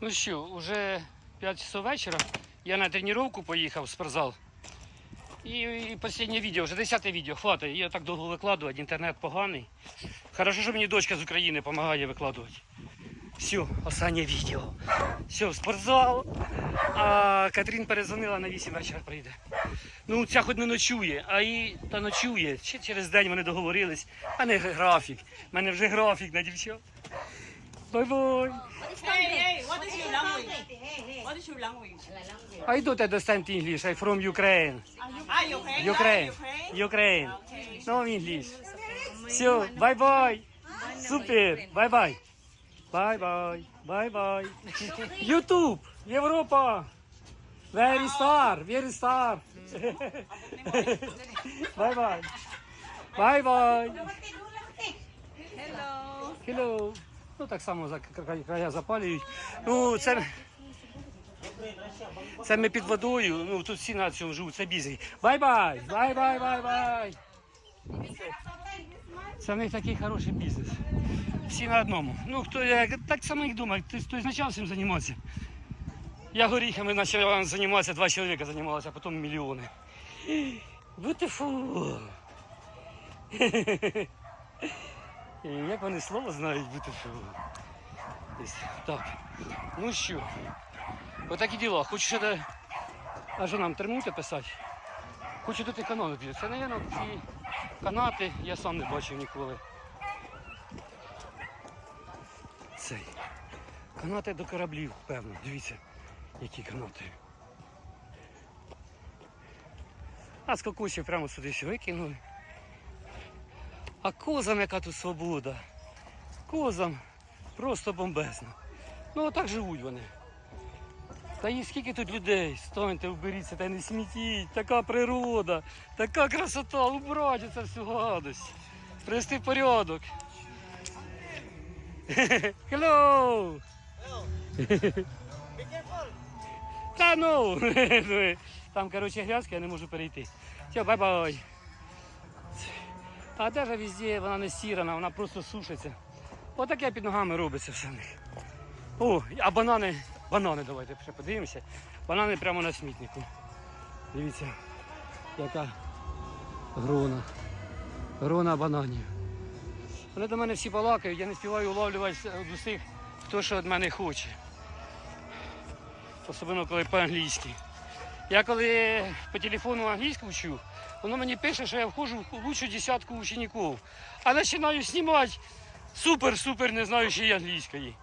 Ну що, уже 5 часов вечора. Я на тренування поїхав в спортзал. І, і останнє відео, вже 10 відео, хватить. Я так довго викладувати, інтернет поганий. Хорошо, що мені дочка з України допомагає викладувати. Все, останнє відео. Все, в спортзал. А Катрін перезвонила на 8 вечора прийде. Ну, ця хоч не ночує, а і та ночує. Ще через день вони договорились. А не графік. У мене вже графік на дівчат. Бай-бай. Hey, hey, what is your language? What is your language? I don't understand English. I'm from Ukraine. Ah, Ukraine? Ukraine. Ah, Ukraine. Okay. No English. Все, бай-бай. Супер. Бай-бай. Бай-бай. Бай-бай. YouTube. Європа. Very star. Very star. Бай-бай. Бай-бай. Hello. Hello. Ну так само края запалюють. Ну, це. Це ми під водою. Ну тут всі на цьому живуть, це бізі. Бай-бай! Бай-бай, бай-бай! Це в них такий хороший бізнес. Всі на одному. Ну, хто я так само їх думає, хтось почав цим займатися. Я горіхами почав займатися, два чоловіка займалися, а потім мільйони. Beautiful. І Як вони слово знають. Ось Так. Ну що, отакі діла. Хочу ще. А що нам термінути писати? Хочу тут б'ють. Це, мабуть, ці канати я сам не бачив ніколи. Цей. Канати до кораблів, певно. Дивіться, які канати. А з прямо сюди все викинули. А козам яка тут свобода. Козам просто бомбезно. Ну отак живуть вони. Та і скільки тут людей, станьте, вберіться та не смітіть, така природа, така красота, убрать це всю гадость. Привести порядок. Hello! Та ну! Там, коротше, грязка, я не можу перейти. Все, бай-бай. А даже везде вона не сірана, вона просто сушиться. Отаке під ногами робиться все в них. О, а банани, банани давайте ще подивимося. Банани прямо на смітнику. Дивіться, яка грона. Грона бананів. Вони до мене всі балакають, я не співаю уловлювати від усіх, хто що від мене хоче. Особливо коли по-англійськи. Я коли по телефону англійську вчу, воно мені пише, що я входжу в лучшу десятку учнів. А починаю знімати супер-супер не знаючи англійської.